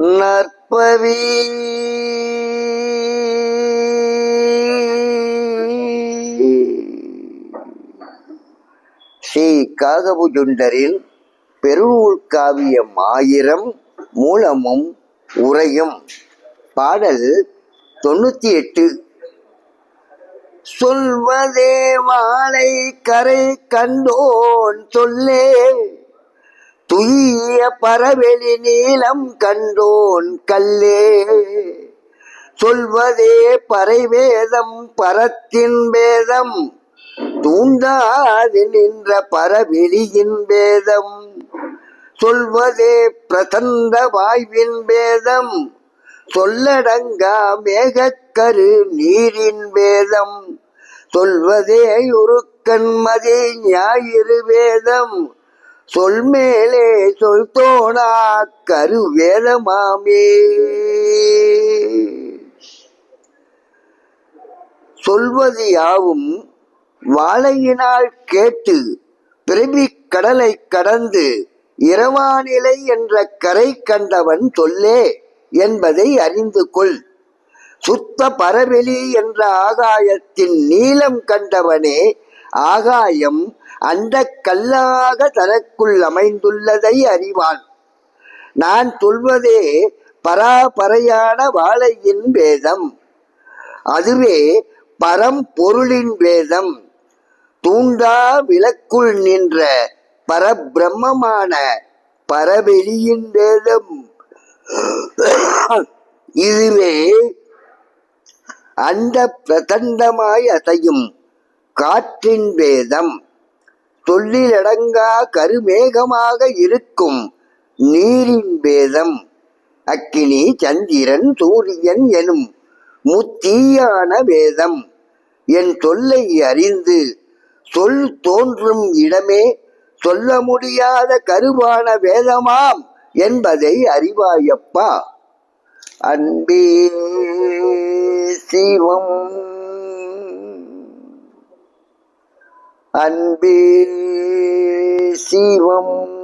நற்பவி. ஸ்ரீ காகபுஜுண்டரின் பெருநூல் காவியம் ஆயிரம் மூலமும் உரையும் பாடல் தொண்ணூத்தி எட்டு சொல்வதே மாலை கரை கண்டோன் சொல்லே துயி பரவெளி நீளம் கண்டோன் கல்லே. சொல்வதே பறைவேதம் பரத்தின் வேதம் தூண்டாது நின்ற பரவெளியின் வேதம் சொல்வதே பிரசந்த வாய்வின் வேதம் சொல்லடங்கா மேகக்கரு நீரின் வேதம் சொல்வதே உருக்கண்மதி ஞாயிறு வேதம் சொல் மேலே சொல் தோணா கரு சொல்வது யாவும் வாழையினால் கேட்டு பிறவி கடலை கடந்து இரவானிலை என்ற கரை கண்டவன் சொல்லே என்பதை அறிந்து கொள். சுத்த பரவெளி என்ற ஆகாயத்தின் நீளம் கண்டவனே ஆகாயம் அந்த கல்லாக தனக்குள் அமைந்துள்ளதை அறிவான். நான் சொல்வதே பராபரையான வாழையின் வேதம். அதுவே பரம்பொருளின் வேதம். தூண்டா விளக்குள் நின்ற பரபிரம்மமான பரவெளியின் வேதம். இதுவே அந்த பிரதண்டமாய் அசையும் காற்றின் வேதம். சொல்லிலடங்கா கருமேகமாக இருக்கும் நீரின் வேதம். அக்கினி சந்திரன் சூரியன் எனும் முத்தீயான வேதம். என் சொல்லை அறிந்து சொல் தோன்றும் இடமே சொல்ல முடியாத கருவான வேதமாம் என்பதை அறிவாயப்பா. அன்பே சிவம் அன்பே சிவம்.